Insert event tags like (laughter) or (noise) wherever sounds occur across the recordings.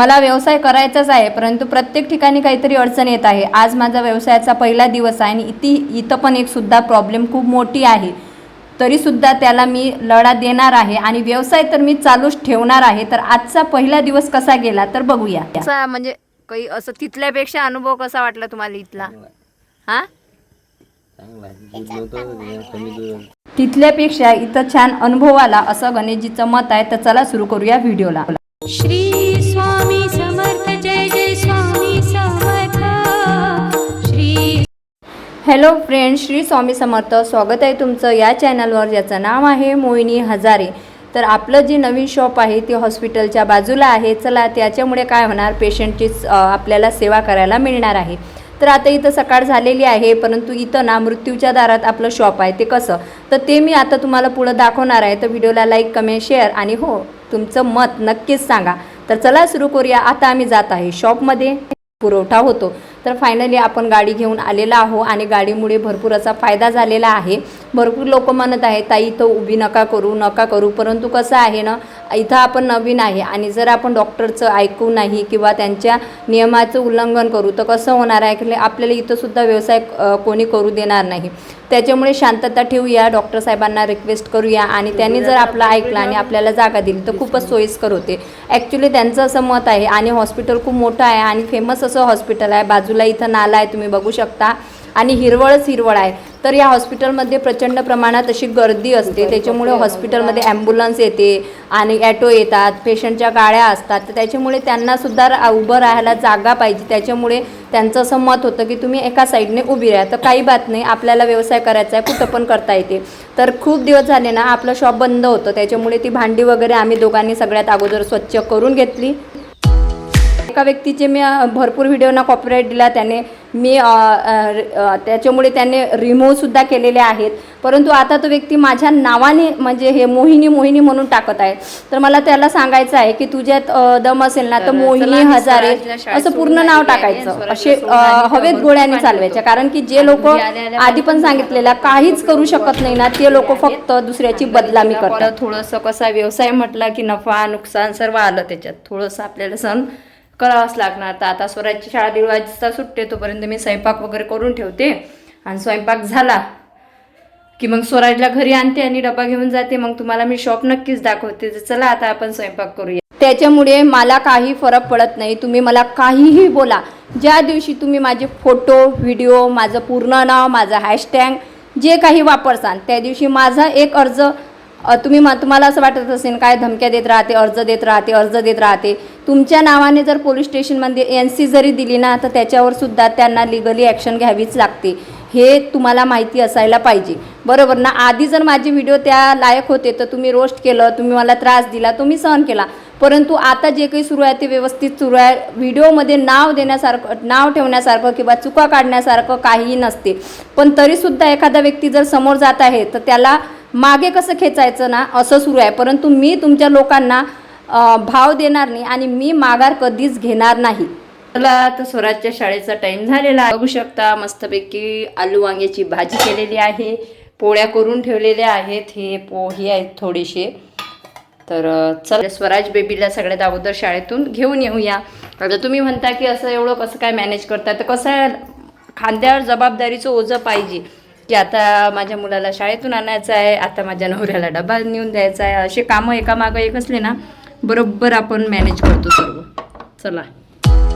मला व्यवसाय करायचाच आहे परंतु प्रत्येक ठिकाणी काहीतरी अडचण येत आहे. आज माझा व्यवसायाचा पहिला दिवस आहे आणि इथे इथं पण एक सुद्धा प्रॉब्लेम खूप मोठी आहे. तरीसुद्धा त्याला मी लढा देणार आहे आणि व्यवसाय तर मी चालूच ठेवणार आहे. तर आजचा पहिला दिवस कसा गेला तर बघूया. असा म्हणजे काही असं तिथल्यापेक्षा अनुभव कसा वाटला तुम्हाला इथला? हा? तिथल्यापेक्षा इथं छान अनुभव आला असं गणेशजीचं मत आहे. तर चला सुरू करूया व्हिडिओला. श्री स्वामी समर्थ जय जय स्वामी समर्थ। श्री हॅलो फ्रेंड श्री स्वामी समर्थ स्वागत आहे तुमचं या चॅनलवर ज्याचं नाव आहे मोहिनी हजारे. तर आपलं जे नवीन शॉप आहे ते हॉस्पिटलच्या बाजूला आहे. चला त्याच्यामुळे काय होणार पेशंटचीच आपल्याला सेवा करायला मिळणार आहे. तर आता इथं सकाळ झालेली आहे परंतु इथं ना मृत्यूच्या दारात आपलं शॉप आहे ते कसं? तर ते मी आता तुम्हाला पुढं दाखवणार आहे. तर व्हिडिओला लाईक कमेंट शेअर आणि हो तुमचं मत नक्कीच सांगा. तर चला सुरू करूया. आता आम्ही जात आहे शॉपमध्ये. पुरवठा होतो. तर फायनली आपण गाडी घेऊन आलेला आहो आणि गाडीमुळे भरपूर असा फायदा झालेला आहे. भरपूर लोक म्हणत आहे ताई इथं उभी नका करू नका करू. परंतु कसं आहे ना इथं आपण नवीन आहे आणि जर आपण डॉक्टरचं ऐकू नाही किंवा त्यांच्या नियमाचं उल्लंघन करू तर कसं होणार आहे? की आपल्याला इथंसुद्धा व्यवसाय कोणी करू देणार नाही. त्याच्यामुळे शांतता ठेवूया डॉक्टर साहेबांना रिक्वेस्ट करूया आणि त्यांनी जर आपलं ऐकलं आणि आपल्याला जागा दिली तर खूपच सोयीस्कर होते. ॲक्च्युली त्यांचं असं मत आहे आणि हॉस्पिटल खूप मोठं आहे आणि फेमस असं हॉस्पिटल आहे. बाजूला इथं नाला आहे तुम्ही बघू शकता. आणि हिरवळच हिरवळ आहे. तर या हॉस्पिटलमध्ये प्रचंड प्रमाणात अशी गर्दी असते. त्याच्यामुळे हॉस्पिटलमध्ये ॲम्ब्युलन्स येते आणि ॲटो येतात पेशंटच्या गाड्या असतात. तर त्याच्यामुळे त्यांनासुद्धा उभं राहायला जागा पाहिजे. त्याच्यामुळे त्यांचं असं मत होतं की तुम्ही एका साईडने उभी राहा. तर काही बात नाही आपल्याला व्यवसाय करायचा आहे कुठं पण करता येते. तर खूप दिवस झाले ना आपलं शॉप बंद होतं. त्याच्यामुळे ती भांडी वगैरे आम्ही दोघांनी सगळ्यात अगोदर स्वच्छ करून घेतली. एका व्यक्तीचे मी भरपूर व्हिडिओना कॉपीराईट दिला त्याने मी त्याच्यामुळे त्याने रिमूव्हसुद्धा केलेले आहेत. परंतु आता तो व्यक्ती माझ्या नावाने म्हणजे हे मोहिनी मोहिनी म्हणून टाकत आहे. तर मला त्याला सांगायचं आहे की तुझ्यात दम असेल ना तर मोहिनी हजारे असं पूर्ण नाव. टाकायचं. असे हवेत गोळ्याने चालवायच्या. होतं. कारण की जे लोक आधी पण सांगितलेलं काहीच करू शकत नाही ना ते लोक फक्त दुसऱ्याची बदलामी करतात. थोडंसं कसा व्यवसाय म्हटला की नफा नुकसान सर्व आलं त्याच्यात. थोडंसं आपल्याला सण करावंच लागणार. तर आता स्वराजची शाळा दीड वाजता सुटते तोपर्यंत मी स्वयंपाक वगैरे करून ठेवते. आणि स्वयंपाक झाला की मग स्वराजला घरी आणते आणि डबा घेऊन जाते. मग तुम्हाला मी शॉप नक्कीच दाखवते. तर चला आता आपण स्वयंपाक करूया. त्याच्यामुळे मला काही फरक पडत नाही. तुम्ही मला काहीही बोला. ज्या दिवशी तुम्ही माझे फोटो व्हिडिओ माझं पूर्ण नाव माझं हॅशटॅग जे काही वापरसान त्या दिवशी माझा एक अर्ज तुम्ही तुम्हाला असं वाटत असेल काय धमक्या देत राहते अर्ज देत राहते अर्ज देत राहते. तुमच्या नावाने जर पोलीस स्टेशनमध्ये एन सी जरी दिली ना तर त्याच्यावर सुद्धा त्यांना लिगली ॲक्शन घ्यावीच लागते. हे तुम्हाला माहिती असायला पाहिजे. बरोबर ना? आधी जर माझे व्हिडिओ त्या लायक होते तर तुम्ही रोस्ट केलं तुम्ही मला त्रास दिला तुम्ही सहन केला. परंतु आता जे काही सुरू आहे ते व्यवस्थित सुरू आहे. व्हिडिओमध्ये नाव देण्यासारखं नाव ठेवण्यासारखं किंवा चुका काढण्यासारखं काहीही नसते. पण तरीसुद्धा एखादा व्यक्ती जर समोर जात आहे तर त्याला मागे कसं खेचायचं ना असं सुरू आहे. परंतु मी तुमच्या लोकांना भाव देणार नाही आणि मी माघार कधीच घेणार नाही. चला तर स्वराजच्या शाळेचा टाईम झालेला बघू शकता मस्तपैकी आलू वांग्याची भाजी केलेली आहे. पोळ्या करून ठेवलेल्या आहेत. हे पोहे आहेत थोडेसे. तर चल स्वराज बेबीला सगळ्यात अगोदर शाळेतून घेऊन येऊया. आता तुम्ही म्हणता की असं एवढं कसं काय मॅनेज करता? तर कसं आहे? खांद्यावर जबाबदारीचं ओझं पाहिजे. की आता माझ्या मुलाला शाळेतून आणायचं आहे आता माझ्या नवऱ्याला डबा नेऊन द्यायचा आहे असे कामं एकामागं एक असले ना बरोबर आपण मॅनेज करतो सर्व. चला.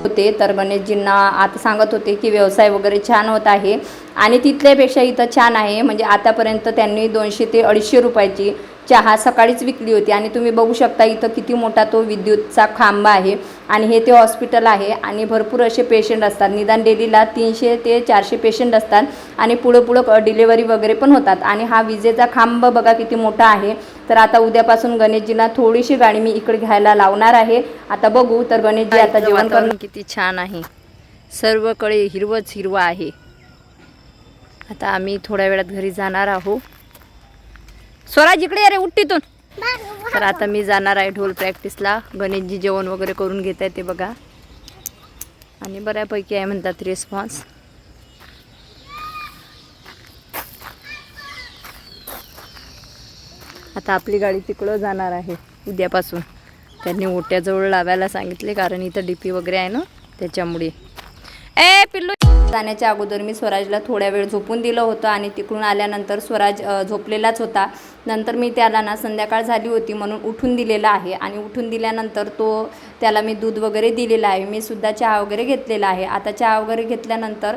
होते तर गणेशजींना आता सांगत होते की व्यवसाय वगैरे छान होत आहे आणि तिथल्यापेक्षा इथं छान आहे म्हणजे आतापर्यंत त्यांनी दोनशे ते अडीचशे रुपयाची चहा सकाळीच विकली होती आणि तुम्ही बघू शकता इथं किती मोठा तो विद्युतचा खांब आहे. आणि हे ते हॉस्पिटल आहे आणि भरपूर असे पेशंट असतात. निदान डेलीला तीनशे ते चारशे पेशंट असतात आणि पुढं पुढं डिलेवरी वगैरे पण होतात. आणि हा विजेचा खांब बघा किती मोठा आहे. तर आता उद्यापासून गणेशजीला थोडीशी गाडी मी इकडे घ्यायला लावणार आहे. आता बघू तर गणेशजी आता जेवण वातावरण किती छान आहे. सर्वकडे हिरवच हिरवं आहे. आता आम्ही थोड्या वेळात घरी जाणार आहोत. स्वराज इकडे ये रे उठ्टीतून तर आता मी जाणार आहे ढोल प्रॅक्टिसला. गणेशजी जेवण वगैरे करून घेत आहे ते बघा. आणि बऱ्यापैकी आहे म्हणतात रिस्पॉन्स आता आपली गाडी तिकडं जाणार आहे उद्यापासून. त्यांनी ओट्याजवळ लावायला सांगितले कारण इथं डीपी वगैरे आहे ना त्याच्यामुळे. ए पिल्लू जाण्याच्या अगोदर मी स्वराजला थोड्या वेळ झोपून दिलं होतं आणि तिकडून आल्यानंतर स्वराज झोपलेलाच होता. नंतर मी त्याला ना संध्याकाळ झाली होती म्हणून उठून दिलेला आहे आणि उठून दिल्यानंतर तो त्याला मी दूध वगैरे दिलेलं आहे. मी सुद्धा चहा वगैरे घेतलेला आहे. आता चहा वगैरे घेतल्यानंतर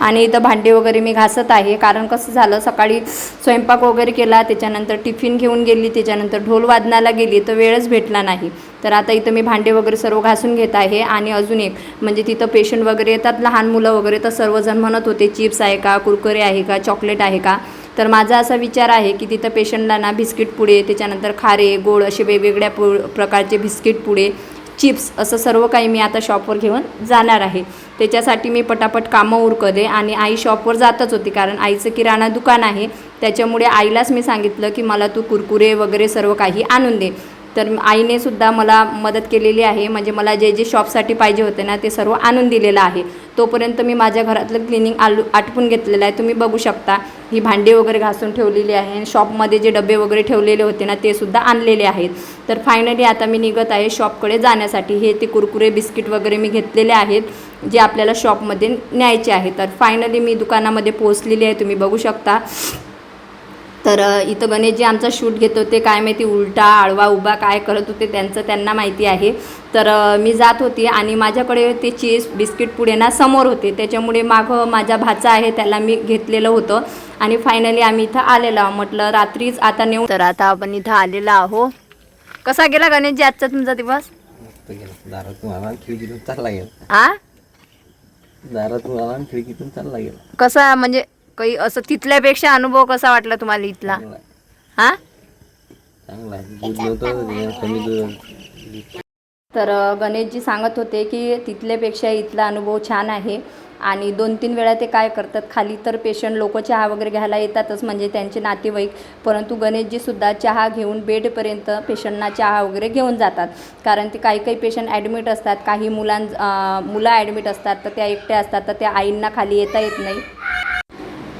आणि इथं भांडे वगैरे मी घासत आहे. कारण कसं झालं सकाळी स्वयंपाक वगैरे केला त्याच्यानंतर टिफिन घेऊन गेली त्याच्यानंतर ढोल वादनाला गेली तर वेळच भेटला नाही. तर आता इथं मी भांडे वगैरे सर्व घासून घेत आहे. आणि अजून एक म्हणजे तिथं पेशंट वगैरे येतात लहान मुलं वगैरे तर सर्वजण म्हणत होते चिप्स आहे का कुरकुरे आहे का चॉकलेट आहे का? तर माझा असा विचार आहे की तिथं पेशंटला ना बिस्किट पुडे त्याच्यानंतर खारे गोड असे वेगवेगळ्या पु प्रकारचे बिस्किट पुडे चिप्स असं सर्व काही मी आता शॉपवर घेऊन जाणार आहे. त्याच्यासाठी मी पटापट कामं उरकले आणि आई शॉपवर जातच होती कारण आईचं किराणा दुकान आहे. त्याच्यामुळे आईलाच मी सांगितलं की मला तू कुरकुरे वगैरे सर्व काही आणून दे. तर आईने सुद्धा मला मदत केलेली आहे. म्हणजे मला जे जे शॉपसाठी पाहिजे होते ना ते सर्व आणून दिलेलं आहे. तोपर्यंत मी माझ्या घरातलं क्लिनिंग आलू आटपून घेतलेलं आहे. तुम्ही बघू शकता ही भांडी वगैरे घासून ठेवलेली आहे. आणि शॉपमध्ये जे डबे वगैरे ठेवलेले होते ना ते सुद्धा आणलेले आहेत. तर फायनली आता मी निघत आहे शॉपकडे जाण्यासाठी. हे ते कुरकुरे बिस्किट वगैरे मी घेतलेले आहेत जे आपल्याला शॉपमध्ये न्यायचे आहे. तर फायनली मी दुकानामध्ये पोहोचलेली आहे. तुम्ही बघू शकता. तर इथं गणेशजी आमचा शूट घेत होते. काय माहिती उलटा आडवा उभा काय करत होते त्यांचं त्यांना माहिती आहे. तर मी जात होती आणि माझ्याकडे ते चीज बिस्किट पुढे ना समोर होते. त्याच्यामुळे मागं माझा भाचा आहे त्याला मी घेतलेलं होतं. आणि फायनली आम्ही इथं आलेलो आहो. म्हटलं रात्रीच आता नेऊ. तर आता आपण इथं आलेलो आहो कसा गेला गणेशजी आजचा तुमचा दिवस? खिडकीतून चालला गेला. कसा म्हणजे काही असं तिथल्यापेक्षा अनुभव कसा वाटला तुम्हाला इथला. हा? तर गणेशजी सांगत होते की तिथल्यापेक्षा इथला अनुभव छान आहे. आणि दोन तीन वेळा ते काय करतात खाली तर पेशंट लोक चहा वगैरे घ्यायला येतातच म्हणजे त्यांचे नातेवाईक. परंतु गणेशजीसुद्धा चहा घेऊन बेडपर्यंत पेशंटना चहा वगैरे घेऊन जातात. कारण ते काही काही पेशंट ॲडमिट असतात. काही मुलां मुलं ॲडमिट असतात तर त्या एकट्या असतात तर त्या आईंना खाली येता येत नाही.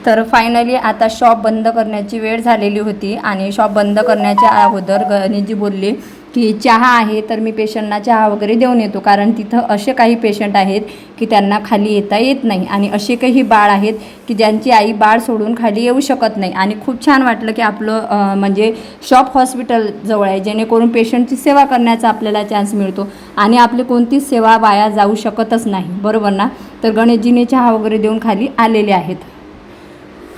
तर फायनली आता शॉप बंद करण्याची वेळ झालेली होती आणि शॉप बंद करण्याच्या अगोदर गणेशजी बोलले की चहा आहे तर मी पेशंटना चहा वगैरे देऊन येतो. कारण तिथं असे काही पेशंट आहेत की त्यांना खाली येता येत नाही. आणि असे काही बाळ आहेत की ज्यांची आई बाळ सोडून खाली येऊ शकत नाही. आणि खूप छान वाटलं की आपलं म्हणजे शॉप हॉस्पिटल जवळ आहे. जेणेकरून पेशंटची सेवा करण्याचा आपल्याला चान्स मिळतो. आणि आपली कोणतीच सेवा वाया जाऊ शकतच नाही. बरोबर ना? तर गणेशजीने चहा वगैरे देऊन खाली आलेले आहेत.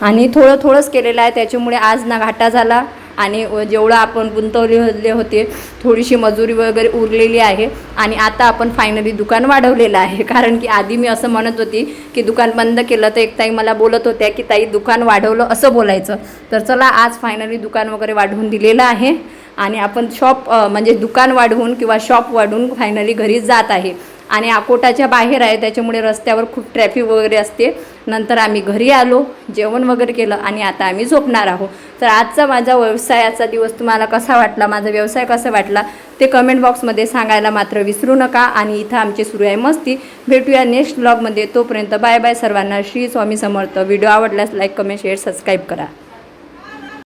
आणि थोडं थोडंच केलेलं आहे. त्याच्यामुळे आज ना घाटा झाला आणि जेवढं आपण गुंतवले होते थोडीशी मजुरी वगैरे उरलेली आहे. आणि आता आपण फायनली दुकान वाढवलेलं आहे. (laughs) कारण की आधी मी असं म्हणत होती की दुकान बंद केलं तर एक ताई मला बोलत होत्या की ताई दुकान वाढवलं असं बोलायचं. तर चला आज फायनली दुकान वगैरे वाढवून दिलेलं आहे. आणि आपण शॉप म्हणजे दुकान वाढवून किंवा शॉप वाढवून फायनली घरी जात आहे. आणि अकोटाच्या बाहेर आहे त्याच्यामुळे रस्त्यावर खूप ट्रॅफिक वगैरे असते. नंतर आम्ही घरी आलो जेवण वगैरे केलं आणि आता आम्ही झोपणार आहोत. तर आजचा माझा व्यवसायाचा दिवस तुम्हाला कसा वाटला? माझा व्यवसाय कसा वाटला? ते कमेंट बॉक्समध्ये सांगायला मात्र विसरू नका आणि इथं आमची सुरू आहे मस्ती. भेटूया नेक्स्ट ब्लॉगमध्ये तोपर्यंत बाय बाय सर्वांना. श्री स्वामी समर्थ. व्हिडिओ आवडल्यास लाईक कमेंट शेअर सबस्क्राईब करा.